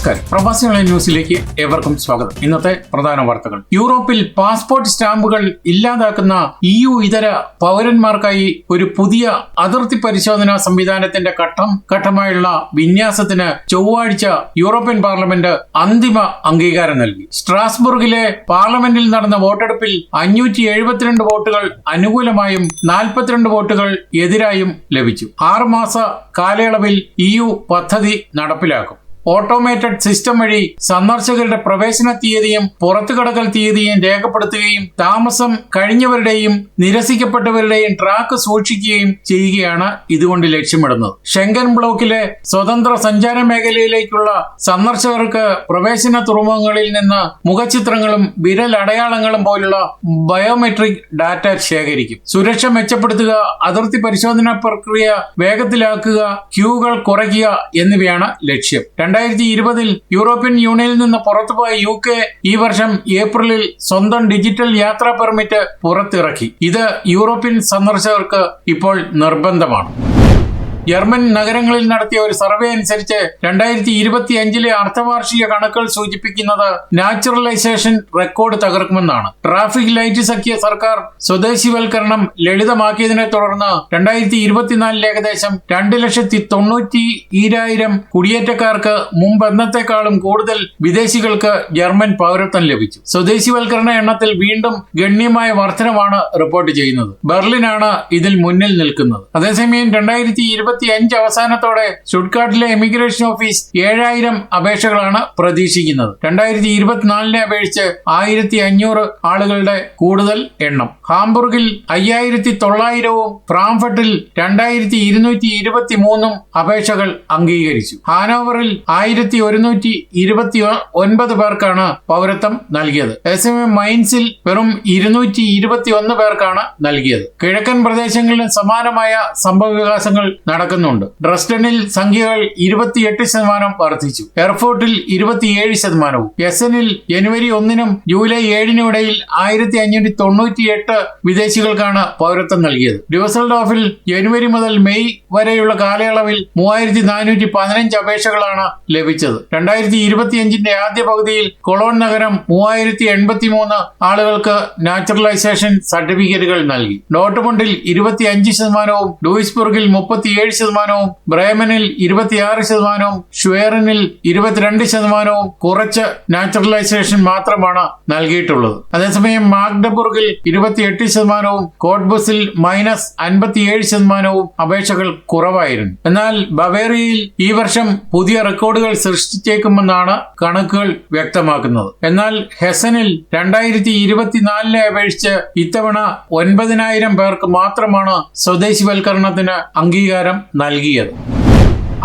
നമസ്കാരം. പ്രവാസികളെ ന്യൂസിലേക്ക് ഏവർക്കും സ്വാഗതം. ഇന്നത്തെ പ്രധാന വാർത്തകൾ. യൂറോപ്പിൽ പാസ്പോർട്ട് സ്റ്റാമ്പുകൾ ഇല്ലാതാക്കുന്ന ഇ യു ഇതര പൗരന്മാർക്കായി ഒരു പുതിയ അതിർത്തി പരിശോധനാ സംവിധാനത്തിന്റെ ഘട്ടം ഘട്ടമായുള്ള വിന്യാസത്തിന് ചൊവ്വാഴ്ച യൂറോപ്യൻ പാർലമെന്റ് അന്തിമ അംഗീകാരം നൽകി. സ്ട്രാസ്ബർഗിലെ പാർലമെന്റിൽ നടന്ന വോട്ടെടുപ്പിൽ അഞ്ഞൂറ്റി എഴുപത്തിരണ്ട് വോട്ടുകൾ അനുകൂലമായും നാൽപ്പത്തിരണ്ട് വോട്ടുകൾ എതിരായും ലഭിച്ചു. ആറുമാസ കാലയളവിൽ ഇ യു പദ്ധതി നടപ്പിലാക്കും. ഓട്ടോമേറ്റഡ് സിസ്റ്റം വഴി സന്ദർശകരുടെ പ്രവേശന തീയതിയും പുറത്തുകടക്കൽ തീയതിയും രേഖപ്പെടുത്തുകയും താമസം കഴിഞ്ഞവരുടെയും നിരസിക്കപ്പെട്ടവരുടെയും ട്രാക്ക് സൂക്ഷിക്കുകയും ചെയ്യുകയാണ് ഇതുകൊണ്ട് ലക്ഷ്യമിടുന്നത്. ഷെങ്കൻ ബ്ലോക്കിലെ സ്വതന്ത്ര സഞ്ചാര മേഖലയിലേക്കുള്ള സന്ദർശകർക്ക് പ്രവേശന തുറമുഖങ്ങളിൽ നിന്ന് മുഖചിത്രങ്ങളും വിരൽ അടയാളങ്ങളും പോലുള്ള ബയോമെട്രിക് ഡാറ്റ ശേഖരിക്കും. സുരക്ഷ മെച്ചപ്പെടുത്തുക അതിർത്തി പരിശോധന പ്രക്രിയ വേഗത്തിലാക്കുക ക്യൂകൾ കുറയ്ക്കുക എന്നിവയാണ് ലക്ഷ്യം. രണ്ടായിരത്തി ഇരുപതിൽ യൂറോപ്യൻ യൂണിയനിൽ നിന്ന് പുറത്തുപോയ യു കെ ഈ വർഷം ഏപ്രിലിൽ സ്വന്തം ഡിജിറ്റൽ യാത്രാ പെർമിറ്റ് പുറത്തിറക്കി. ഇത് യൂറോപ്യൻ സന്ദർശകർക്ക് ഇപ്പോൾ നിർബന്ധമാണ്. ജർമ്മൻ നഗരങ്ങളിൽ നടത്തിയ ഒരു സർവേ അനുസരിച്ച് രണ്ടായിരത്തി ഇരുപത്തി അഞ്ചിലെ അർദ്ധവാർഷിക കണക്കുകൾ സൂചിപ്പിക്കുന്നത് നാച്ചുറലൈസേഷൻ റെക്കോർഡ് തകർക്കുമെന്നാണ്. ട്രാഫിക് ലൈറ്റ് സഖ്യ സർക്കാർ സ്വദേശിവൽക്കരണം ലളിതമാക്കിയതിനെ തുടർന്ന് രണ്ടായിരത്തി ഇരുപത്തിനാലിൽ ഏകദേശം രണ്ട് ലക്ഷത്തി തൊണ്ണൂറ്റി ഈരായിരം കുടിയേറ്റക്കാർക്ക് മുമ്പ് എന്നത്തെക്കാളും കൂടുതൽ വിദേശികൾക്ക് ജർമ്മൻ പൗരത്വം ലഭിച്ചു. സ്വദേശിവൽക്കരണ എണ്ണത്തിൽ വീണ്ടും ഗണ്യമായ വർധനമാണ് റിപ്പോർട്ട് ചെയ്യുന്നത്. ബെർലിനാണ് ഇതിൽ മുന്നിൽ നിൽക്കുന്നത്. അതേസമയം രണ്ടായിരത്തി ഇരുപത്തി അഞ്ച് അവസാനത്തോടെ ഷുഡ്കാട്ടിലെ ഇമിഗ്രേഷൻ ഓഫീസ് ഏഴായിരം അപേക്ഷകളാണ് പ്രതീക്ഷിക്കുന്നത്. രണ്ടായിരത്തി ഇരുപത്തിനാലിനെ അപേക്ഷിച്ച് ആയിരത്തി അഞ്ഞൂറ് ആളുകളുടെ കൂടുതൽ എണ്ണം. ഹാംബുർഗിൽ അയ്യായിരത്തി തൊള്ളായിരവും ഫ്രാങ്ക്ഫർട്ടിൽ രണ്ടായിരത്തി ഇരുന്നൂറ്റി ഇരുപത്തി മൂന്നും അപേക്ഷകൾ അംഗീകരിച്ചു. ഹാനോവറിൽ ആയിരത്തി ഒരുന്നൂറ്റി ഇരുപത്തി ഒൻപത് പേർക്കാണ് പൗരത്വം നൽകിയത്. അതേസമയം മൈൻസിൽ വെറും ഇരുന്നൂറ്റി ഇരുപത്തി ഒന്ന് പേർക്കാണ് നൽകിയത്. കിഴക്കൻ പ്രദേശങ്ങളിലും സമാനമായ സംഭവ വികാസങ്ങൾ നടക്കുന്നുണ്ട്. ഡ്രസ്റ്റണിൽ സംഖ്യകൾ ഇരുപത്തിയെട്ട് ശതമാനം വർദ്ധിച്ചു. എയർഫോർട്ടിൽ ഇരുപത്തിയേഴ് ശതമാനവും. എസ്എനിൽ ജനുവരി ഒന്നിനും ജൂലൈ ഏഴിനും ഇടയിൽ ആയിരത്തി അഞ്ഞൂറ്റി തൊണ്ണൂറ്റി എട്ട് വിദേശികൾക്കാണ് പൗരത്വം നൽകിയത്. ഡ്യൂസൽഡോഫിൽ ജനുവരി മുതൽ മെയ് വരെയുള്ള കാലയളവിൽ മൂവായിരത്തി നാനൂറ്റി പതിനഞ്ച് അപേക്ഷകളാണ് ലഭിച്ചത്. രണ്ടായിരത്തി ഇരുപത്തിയഞ്ചിന്റെ ആദ്യ പകുതിയിൽ കൊളോൺ നഗരം മൂവായിരത്തി എൺപത്തി മൂന്ന് ആളുകൾക്ക് നാച്ചുറലൈസേഷൻ സർട്ടിഫിക്കറ്റുകൾ നൽകി. ഡോട്ട്മുണ്ടിൽ ഇരുപത്തി അഞ്ച് ശതമാനവും ഡൂയിസ്ബുർഗിൽ മുപ്പത്തിയേഴ് ശതമാനവും ബ്രേമനിൽ ഇരുപത്തിയാറ് ശതമാനവും ഷ്വേറിനിൽ ഇരുപത്തിരണ്ട് ശതമാനവും കുറച്ച് നാച്ചുറലൈസേഷൻ മാത്രമാണ് നൽകിയിട്ടുള്ളത്. അതേസമയം മാഗ്ഡബുർഗിൽ ഇരുപത്തിയെട്ട് ശതമാനവും കോട്ട്ബുസിൽ മൈനസ് അൻപത്തിയേഴ് ശതമാനവും അപേക്ഷകൾ കുറവായിരുന്നു. എന്നാൽ ബവേറിയയിൽ ഈ വർഷം പുതിയ റെക്കോർഡുകൾ സൃഷ്ടിച്ചേക്കുമെന്നാണ് കണക്കുകൾ വ്യക്തമാക്കുന്നത്. എന്നാൽ ഹെസനിൽ രണ്ടായിരത്തി ഇരുപത്തിനാലിനെ അപേക്ഷിച്ച് ഇത്തവണ ഒൻപതിനായിരം പേർക്ക് മാത്രമാണ് സ്വദേശിവൽക്കരണത്തിന് അംഗീകാരം നൽകിയത്.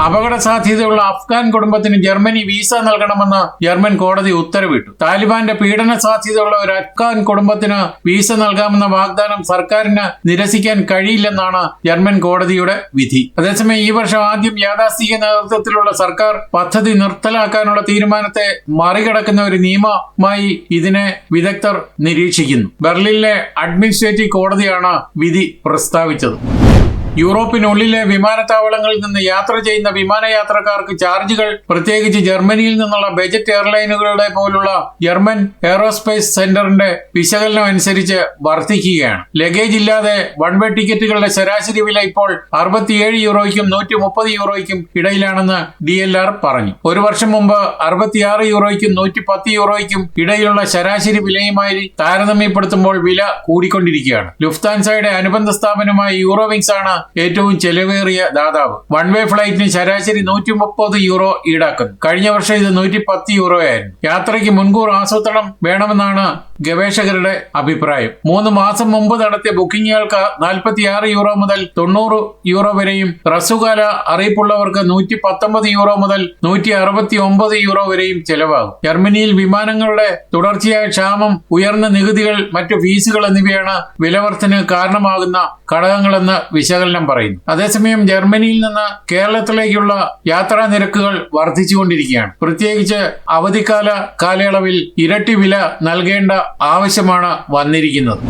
അപകട സാധ്യതയുള്ള അഫ്ഗാൻ കുടുംബത്തിന് ജർമ്മനി വിസ നൽകണമെന്ന് ജർമ്മൻ കോടതി ഉത്തരവിട്ടു. താലിബാന്റെ പീഡന സാധ്യതയുള്ള ഒരു അഫ്ഗാൻ കുടുംബത്തിന് വിസ നൽകാമെന്ന വാഗ്ദാനം സർക്കാരിന് നിരസിക്കാൻ കഴിയില്ലെന്നാണ് ജർമ്മൻ കോടതിയുടെ വിധി. അതേസമയം ഈ വർഷം ആദ്യം യാഥാസ്ഥിക നേതൃത്വത്തിലുള്ള സർക്കാർ പദ്ധതി നിർത്തലാക്കാനുള്ള തീരുമാനത്തെ മറികടക്കുന്ന ഒരു നിയമമായി ഇതിനെ വിദഗ്ധർ നിരീക്ഷിക്കുന്നു. ബെർലിനിലെ അഡ്മിനിസ്ട്രേറ്റീവ് കോടതിയാണ് വിധി പ്രസ്താവിച്ചത്. യൂറോപ്പിനുള്ളിലെ വിമാനത്താവളങ്ങളിൽ നിന്ന് യാത്ര ചെയ്യുന്ന വിമാനയാത്രക്കാർക്ക് ചാർജുകൾ പ്രത്യേകിച്ച് ജർമ്മനിയിൽ നിന്നുള്ള ബജറ്റ് എയർലൈനുകളുടെ പോലുള്ള ജർമ്മൻ എയറോസ്പേസ് സെന്ററിന്റെ വിശകലനം അനുസരിച്ച് വർദ്ധിക്കുകയാണ്. ലഗേജ് ഇല്ലാതെ വൺ വേ ടിക്കറ്റുകളുടെ ശരാശരി വില ഇപ്പോൾ അറുപത്തിയേഴ് യൂറോയ്ക്കും നൂറ്റി മുപ്പത് യൂറോയ്ക്കും ഇടയിലാണെന്ന് ഡി എൽ ആർ പറഞ്ഞു. ഒരു വർഷം മുമ്പ് അറുപത്തിയാറ് യൂറോയ്ക്കും നൂറ്റി പത്ത് യൂറോയ്ക്കും ഇടയിലുള്ള ശരാശരി വിലയുമായി താരതമ്യപ്പെടുത്തുമ്പോൾ വില കൂടിക്കൊണ്ടിരിക്കുകയാണ്. ലുഫ്താൻസയുടെ അനുബന്ധ സ്ഥാപനമായ യൂറോവിങ്സ് ആണ് ഏറ്റവും ചെലവേറിയ ദാതാവ്. വൺ വേ ഫ്ലൈറ്റിന് ശരാശരി നൂറ്റി മുപ്പത് യൂറോ ഈടാക്കുന്നു. കഴിഞ്ഞ വർഷം ഇത് നൂറ്റി പത്ത് യൂറോ ആയിരുന്നു യാത്രയ്ക്ക് മുൻകൂർ ആസൂത്രണം വേണമെന്നാണ് ഗവേഷകരുടെ അഭിപ്രായം. മൂന്ന് മാസം മുമ്പ് നടത്തിയ ബുക്കിംഗുകൾക്ക് നാൽപ്പത്തിയാറ് യൂറോ മുതൽ തൊണ്ണൂറ് യൂറോ വരെയും ഹ്രസ്വകാല അറിയിപ്പുള്ളവർക്ക് നൂറ്റി പത്തൊമ്പത് യൂറോ മുതൽ നൂറ്റി അറുപത്തി ഒമ്പത് യൂറോ വരെയും ചെലവാകും. ജർമ്മനിയിൽ വിമാനങ്ങളുടെ തുടർച്ചയായ ക്ഷാമം ഉയർന്ന നികുതികൾ മറ്റു ഫീസുകൾ എന്നിവയാണ് വിലവർത്തന കാരണമാകുന്ന ഘടകങ്ങളെന്ന് വിശകലനം പറയുന്നു. അതേസമയം ജർമ്മനിയിൽ നിന്ന് കേരളത്തിലേക്കുള്ള യാത്രാ നിരക്കുകൾ വർദ്ധിച്ചുകൊണ്ടിരിക്കുകയാണ്. പ്രത്യേകിച്ച് അവധിക്കാല കാലയളവിൽ ഇരട്ടി വില നൽകേണ്ട ആവശ്യമാണ് വന്നിരിക്കുന്നത്.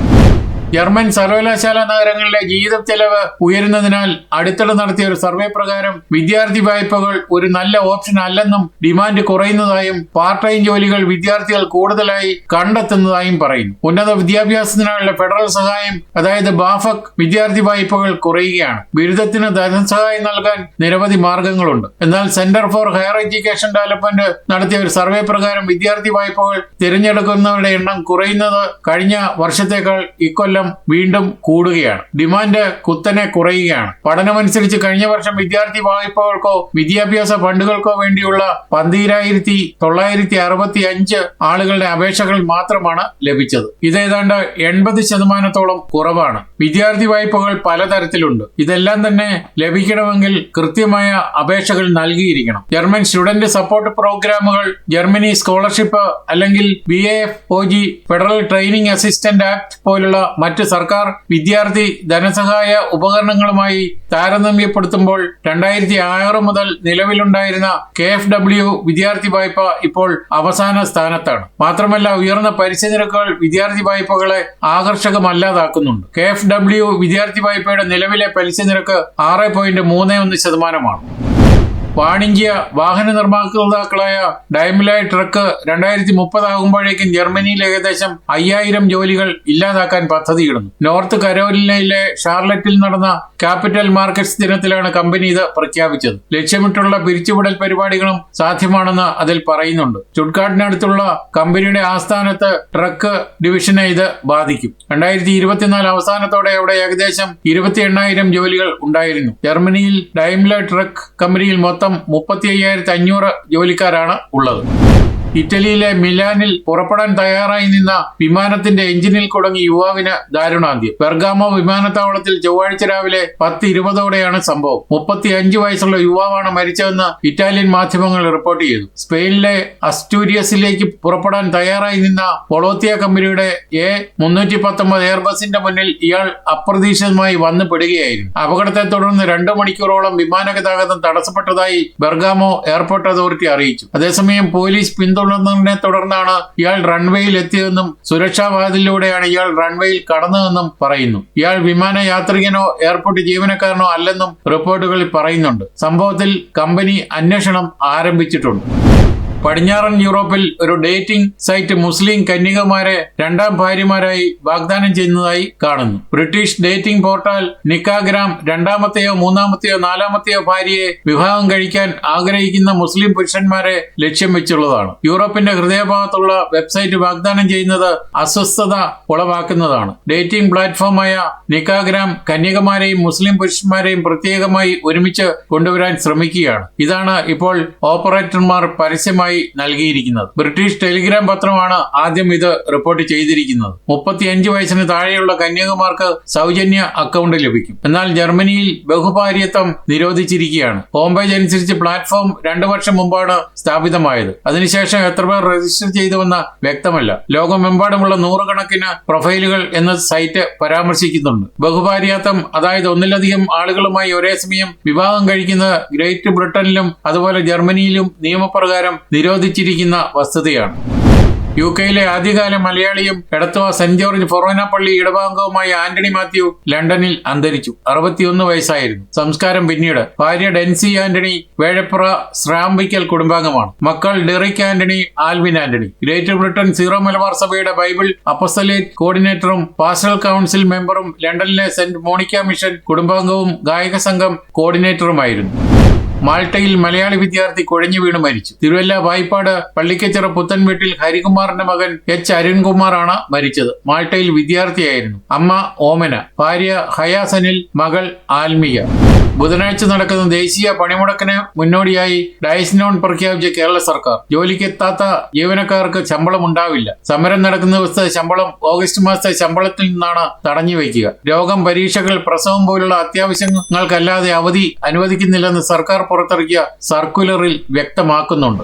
ജർമ്മൻ സർവകലാശാല നഗരങ്ങളിലെ ജീവിത ചെലവ് ഉയരുന്നതിനാൽ അടുത്തിടെ നടത്തിയ ഒരു സർവേ പ്രകാരം വിദ്യാർത്ഥി വായ്പകൾ ഒരു നല്ല ഓപ്ഷൻ അല്ലെന്നും ഡിമാൻഡ് കുറയുന്നതായും പാർട്ട് ടൈം ജോലികൾ വിദ്യാർത്ഥികൾ കൂടുതലായി കണ്ടെത്തുന്നതായും പറയുന്നു. ഉന്നത വിദ്യാഭ്യാസത്തിനായുള്ള ഫെഡറൽ സഹായം അതായത് ബാഫക് വിദ്യാർത്ഥി വായ്പകൾ കുറയുകയാണ്. ബിരുദത്തിന് ധനസഹായം നൽകാൻ നിരവധി മാർഗങ്ങളുണ്ട്. എന്നാൽ centre for higher education development നടത്തിയ ഒരു സർവേ പ്രകാരം വിദ്യാർത്ഥി വായ്പകൾ തിരഞ്ഞെടുക്കുന്നവരുടെ എണ്ണം കുറയുന്നത് കഴിഞ്ഞ വർഷത്തേക്കാൾ ഇക്കൊല്ലം വീണ്ടും കൂടുകയാണ്. ഡിമാൻഡ് കുത്തനെ കുറയുകയാണ്. പഠനമനുസരിച്ച് കഴിഞ്ഞ വർഷം വിദ്യാർത്ഥി വായ്പകൾക്കോ വിദ്യാഭ്യാസ ഫണ്ടുകൾക്കോ വേണ്ടിയുള്ള പന്തിരായിരത്തി തൊള്ളായിരത്തി അറുപത്തി അഞ്ച് ആളുകളുടെ അപേക്ഷകൾ മാത്രമാണ് ലഭിച്ചത്. ഇത് ഏതാണ്ട് എൺപത് ശതമാനത്തോളം കുറവാണ്. വിദ്യാർത്ഥി വായ്പകൾ പലതരത്തിലുണ്ട്. ഇതെല്ലാം തന്നെ ലഭിക്കണമെങ്കിൽ കൃത്യമായ അപേക്ഷകൾ നൽകിയിരിക്കണം. ജർമ്മൻ സ്റ്റുഡന്റ് സപ്പോർട്ട് പ്രോഗ്രാമുകൾ ജർമ്മനി സ്കോളർഷിപ്പ് അല്ലെങ്കിൽ B A F O G federal training assistant act പോലുള്ള മറ്റ് സർക്കാർ വിദ്യാർത്ഥി ധനസഹായ ഉപകരണങ്ങളുമായി താരതമ്യപ്പെടുത്തുമ്പോൾ രണ്ടായിരത്തി ആറ് മുതൽ നിലവിലുണ്ടായിരുന്ന കെ എഫ് ഡബ്ല്യു വിദ്യാർത്ഥി വായ്പ ഇപ്പോൾ അവസാന സ്ഥാനത്താണ്. മാത്രമല്ല ഉയർന്ന പലിശ നിരക്കുകൾ വിദ്യാർത്ഥി വായ്പകളെ ആകർഷകമല്ലാതാക്കുന്നുണ്ട്. കെ എഫ് ഡബ്ല്യു വിദ്യാർത്ഥി വായ്പയുടെ നിലവിലെ പലിശ നിരക്ക് ആറ് പോയിന്റ് മൂന്ന് ഒന്ന് ശതമാനമാണ്. വാണിജ്യ വാഹന നിർമ്മാതാക്കളായ ഡൈമിലായ് ട്രക്ക് രണ്ടായിരത്തി മുപ്പതാകുമ്പോഴേക്കും ജർമ്മനിയിൽ ഏകദേശം അയ്യായിരം ജോലികൾ ഇല്ലാതാക്കാൻ പദ്ധതിയിടുന്നു. നോർത്ത് കരോലിനയിലെ ഷാർലറ്റിൽ നടന്ന ക്യാപിറ്റൽ മാർക്കറ്റ്സ് ദിനത്തിലാണ് കമ്പനി ഇത് പ്രഖ്യാപിച്ചത്. ലക്ഷ്യമിട്ടുള്ള പിരിച്ചുവിടൽ പരിപാടികളും സാധ്യമാണെന്ന് അതിൽ പറയുന്നുണ്ട്. ചുഡ്കാട്ടിനടുത്തുള്ള കമ്പനിയുടെ ആസ്ഥാനത്ത് ട്രക്ക് ഡിവിഷനെ ഇത് ബാധിക്കും. രണ്ടായിരത്തി ഇരുപത്തിനാല് അവസാനത്തോടെ അവിടെ ഏകദേശം ഇരുപത്തി എണ്ണായിരം ജോലികൾ ഉണ്ടായിരുന്നു. ജർമ്മനിയിൽ ഡൈംലർ ട്രക്ക് കമ്പനിയിൽ മൊത്തം മുപ്പത്തി അയ്യായിരത്തി അഞ്ഞൂറ് ജോലിക്കാരാണ് ഉള്ളത്. ഇറ്റലിയിലെ മിലാനിൽ പുറപ്പെടാൻ തയ്യാറായി നിന്ന വിമാനത്തിന്റെ എഞ്ചിനിൽ കുടങ്ങി യുവാവിന് ദാരുണാന്ത്യം. പെർഗാമോ വിമാനത്താവളത്തിൽ ചൊവ്വാഴ്ച രാവിലെ പത്ത് ഇരുപതോടെയാണ് സംഭവം. മുപ്പത്തി അഞ്ച് വയസ്സുള്ള യുവാവാണ് മരിച്ചതെന്ന് ഇറ്റാലിയൻ മാധ്യമങ്ങൾ റിപ്പോർട്ട് ചെയ്തു. സ്പെയിനിലെ അസ്റ്റൂരിയസിലേക്ക് പുറപ്പെടാൻ തയ്യാറായി നിന്ന പൊളോത്തിയ കമ്പനിയുടെ എ മുന്നൂറ്റി പത്തൊമ്പത് എയർബസിന്റെ മുന്നിൽ ഇയാൾ അപ്രതീക്ഷിതമായി വന്നു പെടുകയായിരുന്നു. അപകടത്തെ തുടർന്ന് രണ്ടു മണിക്കൂറോളം വിമാന ഗതാഗതം തടസ്സപ്പെട്ടതായി ബെർഗാമോ എയർപോർട്ട് അതോറിറ്റി അറിയിച്ചു. അതേസമയം പോലീസ് പിന്തുടർന്നതിനെ തുടർന്നാണ് ഇയാൾ റൺവേയിൽ എത്തിയതെന്നും സുരക്ഷാ വാതിലൂടെയാണ് ഇയാൾ റൺവേയിൽ കടന്നതെന്നും പറയുന്നു. ഇയാൾ വിമാന യാത്രികനോ എയർപോർട്ട് ജീവനക്കാരനോ അല്ലെന്നും റിപ്പോർട്ടുകളിൽ പറയുന്നുണ്ട്. സംഭവത്തിൽ കമ്പനി അന്വേഷണം ആരംഭിച്ചിട്ടുണ്ട്. പടിഞ്ഞാറൻ യൂറോപ്പിൽ ഒരു ഡേറ്റിംഗ് സൈറ്റ് മുസ്ലിം കന്യകമാരെ രണ്ടാം ഭാര്യമാരായി വാഗ്ദാനം ചെയ്യുന്നതായി കാണുന്നു. ബ്രിട്ടീഷ് ഡേറ്റിംഗ് പോർട്ടൽ നിക്കാഗ്രാം രണ്ടാമത്തെയോ മൂന്നാമത്തെയോ നാലാമത്തെയോ ഭാര്യയെ വിവാഹം കഴിക്കാൻ ആഗ്രഹിക്കുന്ന മുസ്ലിം പുരുഷന്മാരെ ലക്ഷ്യം വെച്ചുള്ളതാണ്. യൂറോപ്പിന്റെ ഹൃദയഭാഗത്തുള്ള വെബ്സൈറ്റ് വാഗ്ദാനം ചെയ്യുന്നത് അസ്വസ്ഥത ഉളവാക്കുന്നതാണ്. ഡേറ്റിംഗ് പ്ലാറ്റ്ഫോമായ നിക്കാഗ്രാം കന്യകമാരെയും മുസ്ലിം പുരുഷന്മാരെയും പ്രത്യേകമായി ഒരുമിച്ച് കൊണ്ടുവരാൻ ശ്രമിക്കുകയാണ്. ഇതാണ് ഇപ്പോൾ ഓപ്പറേറ്റർമാർ പരസ്യമായി നൽകിയിരിക്കുന്നത്. ബ്രിട്ടീഷ് ടെലിഗ്രാം പത്രമാണ് ആദ്യം ഇത് റിപ്പോർട്ട് ചെയ്തിരിക്കുന്നത്. മുപ്പത്തിയഞ്ച് വയസ്സിന് താഴെയുള്ള കന്യകമാർക്ക് സൗജന്യ അക്കൗണ്ട് ലഭിക്കും. എന്നാൽ ജർമ്മനിയിൽ ബഹുഭാര്യത്വം നിരോധിച്ചിരിക്കുകയാണ്. ഹോംപേജ് അനുസരിച്ച് പ്ലാറ്റ്ഫോം രണ്ടു വർഷം മുമ്പാണ് സ്ഥാപിതമായത്. അതിനുശേഷം എത്ര പേർ രജിസ്റ്റർ ചെയ്തുവെന്ന് വ്യക്തമല്ല. ലോകമെമ്പാടുമുള്ള നൂറുകണക്കിന് പ്രൊഫൈലുകൾ എന്ന സൈറ്റ് പരാമർശിക്കുന്നുണ്ട്. ബഹുഭാര്യാത്വം അതായത് ഒന്നിലധികം ആളുകളുമായി ഒരേ സമയം വിവാഹം കഴിക്കുന്നത് ഗ്രേറ്റ് ബ്രിട്ടനിലും അതുപോലെ ജർമ്മനിയിലും നിയമപ്രകാരം നിരോധിച്ചിരിക്കുന്ന വസ്തുതയാണ്. യു കെയിലെ ആദ്യകാല മലയാളിയും എടത്തുവ സെന്റ് ജോർജ് ഫൊറോന പള്ളി ഇടഭാംഗവുമായ ആന്റണി മാത്യു ലണ്ടനിൽ അന്തരിച്ചു. അറുപത്തിയൊന്ന് വയസ്സായിരുന്നു. സംസ്കാരം പിന്നീട് ഭാര്യ ഡെൻസി ആന്റണി വേഴപ്പുറ ശ്രാമ്പിക്കൽ കുടുംബാംഗമാണ്. മക്കൾ Derick Antony Alvin Antony. Greater Britain Syro Malabar സഭയുടെ ബൈബിൾ അപ്പസലേറ്റ് കോർഡിനേറ്ററും പാസ്റ്റൽ കൗൺസിൽ മെമ്പറും ലണ്ടനിലെ സെന്റ് മോണിക്ക മിഷൻ കുടുംബാംഗവും ഗായക സംഘം കോർഡിനേറ്ററുമായിരുന്നു. മാൾട്ടയിൽ മലയാളി വിദ്യാർത്ഥി കുഴഞ്ഞു വീണ് മരിച്ചു. തിരുവല്ല വായ്പാട് പള്ളിക്കച്ചിറ പുത്തൻ വീട്ടിൽ ഹരികുമാറിന്റെ മകൻ എച്ച്. അരുൺകുമാറാണ് മരിച്ചത്. മാൾട്ടയിൽ വിദ്യാർത്ഥിയായിരുന്നു. അമ്മ ഓമന. ഭാര്യ ഹയാസനിൽ മകൾ ആൽമിക. ബുധനാഴ്ച നടക്കുന്ന ദേശീയ പണിമുടക്കിന് മുന്നോടിയായി ഡയസ്നോൺ പ്രഖ്യാപിച്ച കേരള സർക്കാർ. ജോലിക്കെത്താത്ത ജീവനക്കാർക്ക് ശമ്പളം ഉണ്ടാവില്ല. സമരം നടക്കുന്ന ദിവസത്തെ ശമ്പളം ഓഗസ്റ്റ് മാസത്തെ ശമ്പളത്തിൽ നിന്നാണ് തടഞ്ഞു വയ്ക്കുക. രോഗം പരീക്ഷകൾ പ്രസവം പോലുള്ള അത്യാവശ്യങ്ങൾക്കല്ലാതെ അവധി അനുവദിക്കുന്നില്ലെന്ന് സർക്കാർ പുറത്തിറക്കിയ സർക്കുലറിൽ വ്യക്തമാക്കുന്നുണ്ട്.